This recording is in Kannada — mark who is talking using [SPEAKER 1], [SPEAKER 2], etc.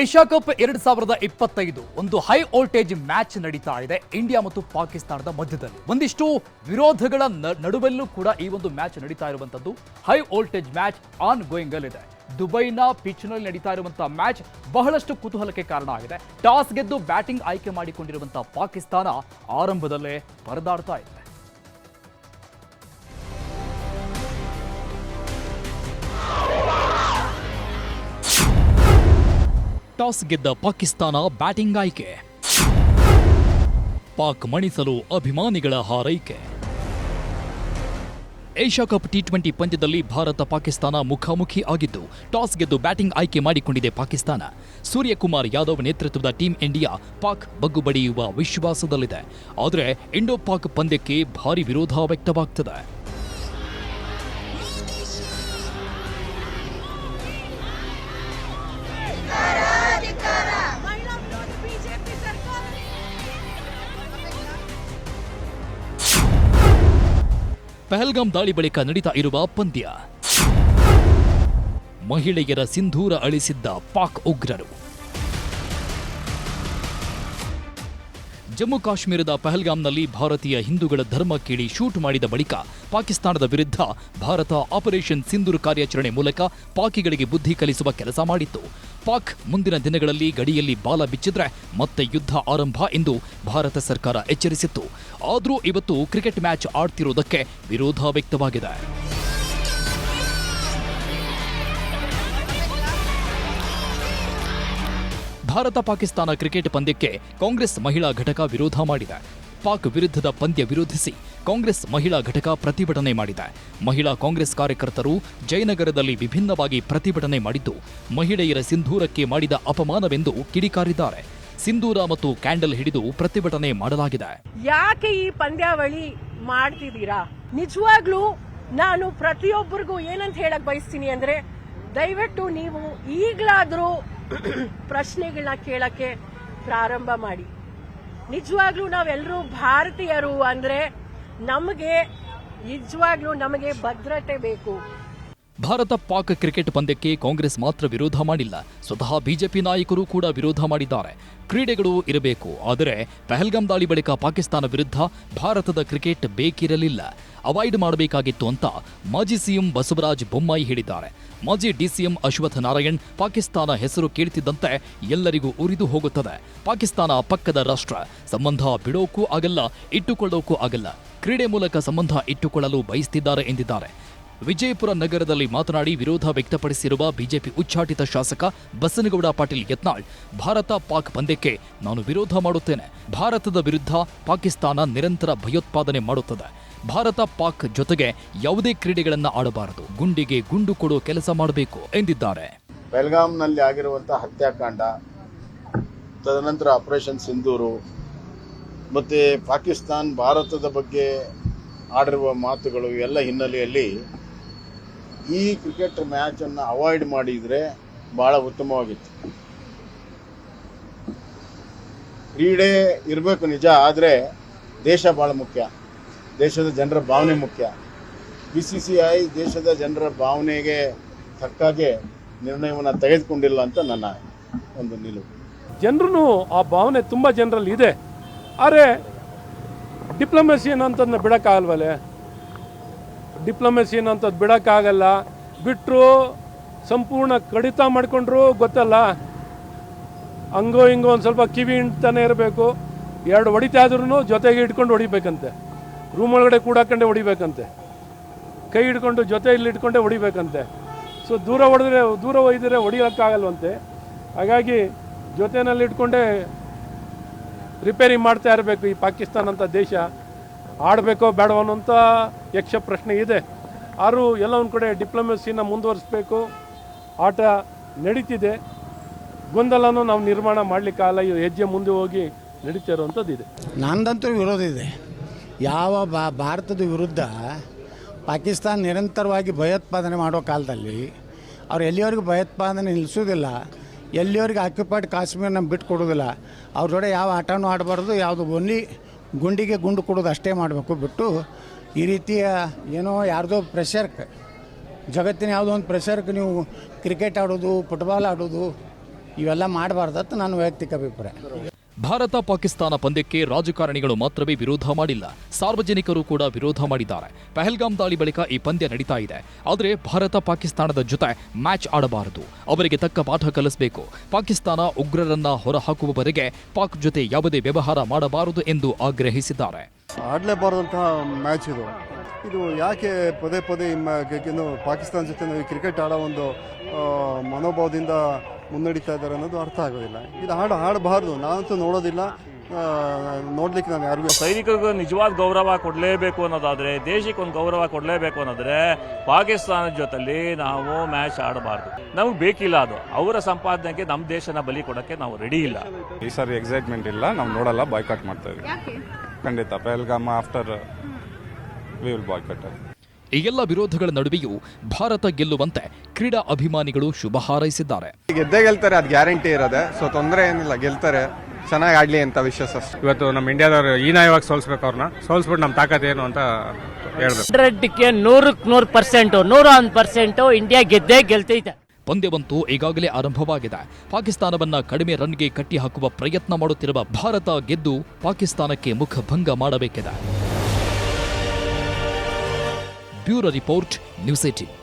[SPEAKER 1] ಏಷ್ಯಾ ಕಪ್ ಎರಡ್ ಸಾವಿರದ ಇಪ್ಪತ್ತೈದು ಒಂದು ಹೈ ವೋಲ್ಟೇಜ್ ಮ್ಯಾಚ್ ನಡೀತಾ ಇದೆ. ಇಂಡಿಯಾ ಮತ್ತು ಪಾಕಿಸ್ತಾನದ ಮಧ್ಯದಲ್ಲಿ. ಒಂದಿಷ್ಟು ವಿರೋಧಗಳ ನಡುವೆಲ್ಲೂ ಕೂಡ ಈ ಒಂದು ಮ್ಯಾಚ್ ನಡೀತಾ ಇರುವಂತದ್ದು. High voltage match on going ಅಲ್ಲಿದೆ ದುಬೈನ ಪಿಚ್ನಲ್ಲಿ ನಡೀತಾ ಇರುವಂತಹ ಮ್ಯಾಚ್ ಬಹಳಷ್ಟು ಕುತೂಹಲಕ್ಕೆ ಕಾರಣ ಆಗಿದೆ. ಟಾಸ್ ಗೆದ್ದು ಬ್ಯಾಟಿಂಗ್ ಆಯ್ಕೆ ಮಾಡಿಕೊಂಡಿರುವಂತಹ ಪಾಕಿಸ್ತಾನ ಆರಂಭದಲ್ಲೇ ಪರದಾಡ್ತಾ ಇದೆ. ಟಾಸ್ ಗೆದ್ದ ಪಾಕಿಸ್ತಾನ ಬ್ಯಾಟಿಂಗ್ ಆಯ್ಕೆ. ಪಾಕ್ ಮಣಿಸಲು ಅಭಿಮಾನಿಗಳ ಹಾರೈಕೆ. ಏಷ್ಯಾ ಕಪ್ ಟಿ ಟ್ವೆಂಟಿ ಪಂದ್ಯದಲ್ಲಿ ಭಾರತ ಪಾಕಿಸ್ತಾನ ಮುಖಾಮುಖಿ ಆಗಿದ್ದು, ಟಾಸ್ ಗೆದ್ದು ಬ್ಯಾಟಿಂಗ್ ಆಯ್ಕೆ ಮಾಡಿಕೊಂಡಿದೆ ಪಾಕಿಸ್ತಾನ. ಸೂರ್ಯಕುಮಾರ್ ಯಾದವ್ ನೇತೃತ್ವದ ಟೀಂ ಇಂಡಿಯಾ ಪಾಕ್ ಬಗ್ಗು ಬಡಿಯುವ ವಿಶ್ವಾಸದಲ್ಲಿದೆ. ಆದರೆ ಇಂಡೋ ಪಾಕ್ ಪಂದ್ಯಕ್ಕೆ ಭಾರಿ ವಿರೋಧ ವ್ಯಕ್ತವಾಗ್ತದೆ. ಪಹಲ್ಗಾಮ್ ದಾಳಿ ಬಳಿಕ ನಡೀತಾ ಇರುವ ಪಂದ್ಯ. ಮಹಿಳೆಯರ ಸಿಂಧೂರ ಅಳಿಸಿದ್ದ ಪಾಕ್ ಉಗ್ರರು. ಜಮ್ಮು ಕಾಶ್ಮೀರದ ಪಹಲ್ಗಾಮ್ನಲ್ಲಿ ಭಾರತೀಯ ಹಿಂದೂಗಳ ಧರ್ಮ ಕೇಳಿ ಶೂಟ್ ಮಾಡಿದ ಬಳಿಕ ಪಾಕಿಸ್ತಾನದ ವಿರುದ್ಧ ಭಾರತ ಆಪರೇಷನ್ ಸಿಂಧೂರ್ ಕಾರ್ಯಾಚರಣೆ ಮೂಲಕ ಪಾಕಿಗಳಿಗೆ ಬುದ್ಧಿ ಕಲಿಸುವ ಕೆಲಸ ಮಾಡಿತ್ತು. ಪಾಕ್ ಮುಂದಿನ ದಿನಗಳಲ್ಲಿ ಗಡಿಯಲ್ಲಿ ಬಾಲ ಬಿಚ್ಚಿದ್ರೆ ಮತ್ತೆ ಯುದ್ಧ ಆರಂಭ ಎಂದು ಭಾರತ ಸರ್ಕಾರ ಎಚ್ಚರಿಸಿತ್ತು. ಆದರೂ ಇವತ್ತು ಕ್ರಿಕೆಟ್ ಮ್ಯಾಚ್ ಆಡ್ತಿರುವುದಕ್ಕೆ ವಿರೋಧ ವ್ಯಕ್ತವಾಗಿದೆ. ಭಾರತ ಪಾಕಿಸ್ತಾನ ಕ್ರಿಕೆಟ್ ಪಂದ್ಯಕ್ಕೆ ಕಾಂಗ್ರೆಸ್ ಮಹಿಳಾ ಘಟಕ ವಿರೋಧ ಮಾಡಿದೆ. ಪಾಕ್ ವಿರುದ್ಧದ ಪಂದ್ಯ ವಿರೋಧಿಸಿ ಕಾಂಗ್ರೆಸ್ ಮಹಿಳಾ ಘಟಕ ಪ್ರತಿಭಟನೆ ಮಾಡಿದೆ. ಮಹಿಳಾ ಕಾಂಗ್ರೆಸ್ ಕಾರ್ಯಕರ್ತರು ಜಯನಗರದಲ್ಲಿ ವಿಭಿನ್ನವಾಗಿ ಪ್ರತಿಭಟನೆ ಮಾಡಿದ್ದು, ಮಹಿಳೆಯರ ಸಿಂಧೂರಕ್ಕೆ ಮಾಡಿದ ಅಪಮಾನವೆಂದು ಕಿಡಿಕಾರಿದ್ದಾರೆ. ಸಿಂಧೂರ ಮತ್ತು ಕ್ಯಾಂಡಲ್ ಹಿಡಿದು ಪ್ರತಿಭಟನೆ ಮಾಡಲಾಗಿದೆ.
[SPEAKER 2] ಯಾಕೆ ಈ ಪಂದ್ಯಾವಳಿ ಮಾಡ್ತಿದ್ದೀರಾ? ನಿಜವಾಗ್ಲೂ ನಾನು ಪ್ರತಿಯೊಬ್ಬರಿಗೂ ಏನಂತ ಹೇಳಕ್ ಬಯಸ್ತೀನಿ ಅಂದ್ರೆ, ದಯವಿಟ್ಟು ನೀವು ಈಗ್ಲಾದ್ರೂ ಪ್ರಶ್ನೆಗಳನ್ನ ಕೇಳಕ್ಕೆ ಪ್ರಾರಂಭ ಮಾಡಿ. ನಿಜವಾಗ್ಲೂ ನಾವೆಲ್ಲರೂ ಭಾರತೀಯರು ಅಂದ್ರೆ ನಮಗೆ ನಿಜವಾಗ್ಲೂ ನಮಗೆ ಭದ್ರತೆ ಬೇಕು.
[SPEAKER 1] ಭಾರತ ಪಾಕ್ ಕ್ರಿಕೆಟ್ ಪಂದ್ಯಕ್ಕೆ ಕಾಂಗ್ರೆಸ್ ಮಾತ್ರ ವಿರೋಧ ಮಾಡಿಲ್ಲ. ಸ್ವತಃ ಬಿಜೆಪಿ ನಾಯಕರು ಕೂಡ ವಿರೋಧ ಮಾಡಿದ್ದಾರೆ. ಕ್ರೀಡೆಗಳು ಇರಬೇಕು. ಆದರೆ ಪಹಲ್ಗಾಮ್ ದಾಳಿ ಬಳಿಕ ಪಾಕಿಸ್ತಾನ ವಿರುದ್ಧ ಭಾರತದ ಕ್ರಿಕೆಟ್ ಬೇಕಿರಲಿಲ್ಲ. ಅವಾಯ್ಡ್ ಮಾಡಬೇಕಾಗಿತ್ತು ಅಂತ ಮಾಜಿ ಸಿಎಂ ಬಸವರಾಜ್ ಬೊಮ್ಮಾಯಿ ಹೇಳಿದ್ದಾರೆ. ಮಾಜಿ ಡಿಸಿಎಂ ಅಶ್ವಥ್ ನಾರಾಯಣ್ ಪಾಕಿಸ್ತಾನ ಹೆಸರು ಕೇಳ್ತಿದ್ದಂತೆ ಎಲ್ಲರಿಗೂ ಉರಿದು ಹೋಗುತ್ತದೆ. ಪಾಕಿಸ್ತಾನ ಪಕ್ಕದ ರಾಷ್ಟ್ರ. ಸಂಬಂಧ ಬಿಡೋಕ್ಕೂ ಆಗಲ್ಲ ಇಟ್ಟುಕೊಳ್ಳೋಕ್ಕೂ ಆಗಲ್ಲ. ಕ್ರೀಡೆ ಮೂಲಕ ಸಂಬಂಧ ಇಟ್ಟುಕೊಳ್ಳಲು ಬಯಸ್ತಿದ್ದಾರೆ ಎಂದಿದ್ದಾರೆ. ವಿಜಯಪುರ ನಗರದಲ್ಲಿ ಮಾತನಾಡಿ ವಿರೋಧ ವ್ಯಕ್ತಪಡಿಸಿರುವ ಬಿಜೆಪಿ ಉಚ್ಚಾಟಿತ ಶಾಸಕ ಬಸನಗೌಡ ಪಾಟೀಲ್ ಯತ್ನಾಳ್, ಭಾರತ ಪಾಕ್ ಪಂದ್ಯಕ್ಕೆ ನಾನು ವಿರೋಧ ಮಾಡುತ್ತೇನೆ. ಭಾರತದ ವಿರುದ್ಧ ಪಾಕಿಸ್ತಾನ ನಿರಂತರ ಭಯೋತ್ಪಾದನೆ ಮಾಡುತ್ತದೆ. ಭಾರತ ಪಾಕ್ ಜೊತೆಗೆ ಯಾವುದೇ ಕ್ರೀಡೆಗಳನ್ನು ಆಡಬಾರದು. ಗುಂಡಿಗೆ ಗುಂಡು ಕೊಡೋ ಕೆಲಸ ಮಾಡಬೇಕು ಎಂದಿದ್ದಾರೆ.
[SPEAKER 3] ಬೆಲ್ಗಾಂನಲ್ಲಿ ಆಗಿರುವಂತಹ ಹತ್ಯಾಕಾಂಡ, ತದನಂತರ ಆಪರೇಷನ್ ಸಿಂಧೂರು, ಮತ್ತು ಪಾಕಿಸ್ತಾನ್ ಭಾರತದ ಬಗ್ಗೆ ಆಡಿರುವ ಮಾತುಗಳು ಎಲ್ಲ ಹಿನ್ನೆಲೆಯಲ್ಲಿ ಈ ಕ್ರಿಕೆಟ್ ಮ್ಯಾಚನ್ನು ಅವಾಯ್ಡ್ ಮಾಡಿದರೆ ಭಾಳ ಉತ್ತಮವಾಗಿತ್ತು. ಕ್ರೀಡೆ ಇರಬೇಕು ನಿಜ, ಆದರೆ ದೇಶ ಭಾಳ ಮುಖ್ಯ. ದೇಶದ ಜನರ ಭಾವನೆ ಮುಖ್ಯ. ಬಿ ಸಿ ಸಿ ಐ ದೇಶದ ಜನರ ಭಾವನೆಗೆ ತಕ್ಕಾಗೆ ನಿರ್ಣಯವನ್ನು ತೆಗೆದುಕೊಂಡಿಲ್ಲ ಅಂತ ನನ್ನ ಒಂದು ನಿಲುವು.
[SPEAKER 4] ಜನರು ಆ ಭಾವನೆ ತುಂಬ ಜನರಲ್ಲಿ ಇದೆ. ಆದರೆ ಡಿಪ್ಲೊಮೆಸಿ ಅನ್ನೋಂಥದ್ದನ್ನ ಬಿಡೋಕ್ಕಾಗಲ್ವಲ್ಲೇ ಡಿಪ್ಲೊಮೆಸಿ ಅನ್ನೋಂಥದ್ದು ಬಿಡೋಕ್ಕಾಗಲ್ಲ. ಬಿಟ್ಟರು ಸಂಪೂರ್ಣ ಕಡಿತ ಮಾಡಿಕೊಂಡ್ರು ಗೊತ್ತಲ್ಲ? ಹಂಗೋ ಹಿಂಗೋ ಒಂದು ಸ್ವಲ್ಪ ಕಿವಿ ಹಿಂಡ್ತಾನೆ ಇರಬೇಕು. ಎರಡು ಹೊಡಿತಾ ಆದ್ರೂ ಜೊತೆಗೆ ಇಟ್ಕೊಂಡು ಹೊಡಿಬೇಕಂತೆ. ರೂಮ್ ಒಳಗಡೆ ಕೂಡಾಕೊಂಡೆ ಹೊಡಿಬೇಕಂತೆ. ಕೈ ಹಿಡ್ಕೊಂಡು ಜೊತೆಯಲ್ಲಿ ಇಟ್ಕೊಂಡೆ ಹೊಡಿಬೇಕಂತೆ. ಸೊ ದೂರ ಹೊಡೆದ್ರೆ, ದೂರ ಒಯ್ದರೆ ಹೊಡಿಯೋಕ್ಕಾಗಲ್ವಂತೆ. ಹಾಗಾಗಿ ಜೊತೆಯಲ್ಲಿ ಇಟ್ಕೊಂಡೇ ರಿಪೇರಿ ಮಾಡ್ತಾ ಇರಬೇಕು ಈ ಪಾಕಿಸ್ತಾನ ಅಂತ ದೇಶ. ಆಡಬೇಕೋ ಬೇಡವೋ ಅನ್ನೋಂಥ ಯಕ್ಷ ಪ್ರಶ್ನೆ ಇದೆ. ಆದರೂ ಎಲ್ಲ ಒಂದು ಕಡೆ ಡಿಪ್ಲೊಮಸಿನ ಮುಂದುವರಿಸಬೇಕು. ಆಟ ನಡೀತಿದೆ. ಗೊಂದಲನೂ ನಾವು ನಿರ್ಮಾಣ ಮಾಡಲಿಕ್ಕಾಗಲ್ಲ. ಹೆಜ್ಜೆ ಮುಂದೆ ಹೋಗಿ ನಡೀತಾ ಇರುವಂಥದ್ದು ಇದೆ
[SPEAKER 5] ನಂದಂತೂ ವಿರೋಧ ಇದೆ. ಯಾವ ಬಾ ಭಾರತದ ವಿರುದ್ಧ ಪಾಕಿಸ್ತಾನ ನಿರಂತರವಾಗಿ ಭಯೋತ್ಪಾದನೆ ಮಾಡೋ ಕಾಲದಲ್ಲಿ ಅವ್ರು ಎಲ್ಲಿವರೆಗೂ ಭಯೋತ್ಪಾದನೆ ನಿಲ್ಲಿಸೋದಿಲ್ಲ, ಎಲ್ಲಿಯವರೆಗೆ ಆಕ್ಯುಪೈಡ್ ಕಾಶ್ಮೀರನ ಬಿಟ್ಟು ಕೊಡೋದಿಲ್ಲ, ಅವ್ರ ಜೊತೆ ಯಾವ ಆಟನೂ ಆಡಬಾರ್ದು, ಯಾವುದು ಓನ್ಲಿ ಗುಂಡಿಗೆ ಗುಂಡು ಕೊಡೋದು ಅಷ್ಟೇ ಮಾಡಬೇಕು ಬಿಟ್ಟು ಈ ರೀತಿಯ ಏನೋ ಯಾರ್ದೋ ಪ್ರೆಷರ್ಕ್ ಜಗತ್ತಿನ ಯಾವುದೋ ಒಂದು ಪ್ರೆಷರ್ಗೆ ನೀವು ಕ್ರಿಕೆಟ್ ಆಡೋದು ಫುಟ್ಬಾಲ್ ಆಡೋದು, ಇವೆಲ್ಲ ಅಂತ ನನ್ನ ವೈಯಕ್ತಿಕ ಅಭಿಪ್ರಾಯ.
[SPEAKER 1] ಭಾರತ ಪಾಕಿಸ್ತಾನ ಪಂದ್ಯಕ್ಕೆ ರಾಜಕಾರಣಿಗಳು ಮಾತ್ರವೇ ವಿರೋಧ ಮಾಡಿಲ್ಲ. ಸಾರ್ವಜನಿಕರು ಕೂಡ ವಿರೋಧ ಮಾಡಿದ್ದಾರೆ. ಪಹಲ್ಗಾಮ್ ದಾಳಿ ಬಳಿಕ ಈ ಪಂದ್ಯ ನಡೀತಾ ಇದೆ. ಆದರೆ ಭಾರತ ಪಾಕಿಸ್ತಾನದ ಜೊತೆ ಮ್ಯಾಚ್ ಆಡಬಾರದು. ಅವರಿಗೆ ತಕ್ಕ ಪಾಠ ಕಲಿಸಬೇಕು. ಪಾಕಿಸ್ತಾನ ಉಗ್ರರನ್ನ ಹೊರಹಾಕುವವರೆಗೆ ಪಾಕ್ ಜೊತೆ ಯಾವುದೇ ವ್ಯವಹಾರ ಮಾಡಬಾರದು ಎಂದು ಆಗ್ರಹಿಸಿದ್ದಾರೆ.
[SPEAKER 6] ಆಡಲೇಬಾರ್ದಂತಹ ಮ್ಯಾಚ್ ಇದು. ಇದು ಯಾಕೆ ಪದೇ ಪದೇ ಇನ್ನು ಪಾಕಿಸ್ತಾನ ಜೊತೆ ನಾವು ಕ್ರಿಕೆಟ್ ಆಡೋ ಒಂದು ಮನೋಭಾವದಿಂದ ಮುನ್ನಡೀತಾ ಇದ್ದಾರೆ ಅನ್ನೋದು ಅರ್ಥ ಆಗೋದಿಲ್ಲ. ಇದು ಹಾಡು ಹಾಡಬಾರ್ದು. ನಾನಂತೂ ನೋಡೋದಿಲ್ಲ. ನೋಡ್ಲಿಕ್ಕೆ ನಾನು ಯಾರಿಗೂ
[SPEAKER 7] ಸೈನಿಕರಿಗೂ ನಿಜವಾದ ಗೌರವ ಕೊಡಲೇಬೇಕು ಅನ್ನೋದಾದರೆ ದೇಶಕ್ಕೆ ಒಂದು ಗೌರವ ಕೊಡಲೇಬೇಕು ಅನ್ನೋದ್ರೆ ಪಾಕಿಸ್ತಾನದ ಜೊತೆಲಿ ನಾವು ಮ್ಯಾಚ್ ಆಡಬಾರ್ದು. ನಮಗೆ ಬೇಕಿಲ್ಲ ಅದು. ಅವರ ಸಂಪಾದನೆಗೆ ನಮ್ಮ ದೇಶನ ಬಲಿ ಕೊಡೋಕ್ಕೆ ನಾವು ರೆಡಿ ಇಲ್ಲ.
[SPEAKER 8] ಈ ಸಾರಿ ಎಕ್ಸೈಟ್ಮೆಂಟ್ ಇಲ್ಲ. ನಾವು ನೋಡಲ್ಲ ಬಾಯ್ಕಾಟ್ ಮಾಡ್ತಾ ಇದ್ವಿ ಖಂಡಿತ Pahalgam after we will boycott
[SPEAKER 1] ಈ ಎಲ್ಲ ವಿರೋಧಗಳ ನಡುವೆಯೂ ಭಾರತ ಗೆಲ್ಲುವಂತೆ ಕ್ರೀಡಾ ಅಭಿಮಾನಿಗಳು ಶುಭ ಹಾರೈಸಿದ್ದಾರೆ.
[SPEAKER 9] ಗೆದ್ದೇ ಗೆಲ್ತಾರೆ ಅದು ಗ್ಯಾರಂಟಿ ಇರೋದೆ. ಸೊ ತೊಂದರೆ ಏನಿಲ್ಲ ಗೆಲ್ತಾರೆ. ಚೆನ್ನಾಗಿ ಆಡ್ಲಿ ಅಂತ ವಿಶ್ವಾಸ.
[SPEAKER 10] ಇವತ್ತು ನಮ್ಮ ಇಂಡಿಯಾದವರು ಈ ನಾಯವಾಗಿ ಸೋಲ್ಸ್ಬೇಕು ಅವ್ರನ್ನ. ಸೋಲ್ಸ್ಬಿಟ್ಟು ನಮ್ಮ ತಾಕತ್ ಏನು ಅಂತ ಹೇಳ್ಬೇಕು.
[SPEAKER 11] ಹಂಡ್ರೆಡ್ಗೆ ನೂರಕ್ಕೆ ನೂರು ಪರ್ಸೆಂಟು ನೂರ ಒಂದು ಪರ್ಸೆಂಟು ಇಂಡಿಯಾ ಗೆದ್ದೇ ಗೆಲ್ತೈತೆ.
[SPEAKER 1] ಪಂದ್ಯವಂತೂ ಈಗಾಗಲೇ ಆರಂಭವಾಗಿದೆ. ಪಾಕಿಸ್ತಾನವನ್ನ ಕಡಿಮೆ ರನ್ಗೆ ಕಟ್ಟಿಹಾಕುವ ಪ್ರಯತ್ನ ಮಾಡುತ್ತಿರುವ ಭಾರತ ಗೆದ್ದು ಪಾಕಿಸ್ತಾನಕ್ಕೆ ಮುಖಭಂಗ ಮಾಡಬೇಕಿದೆ. Bureau report, news eighteen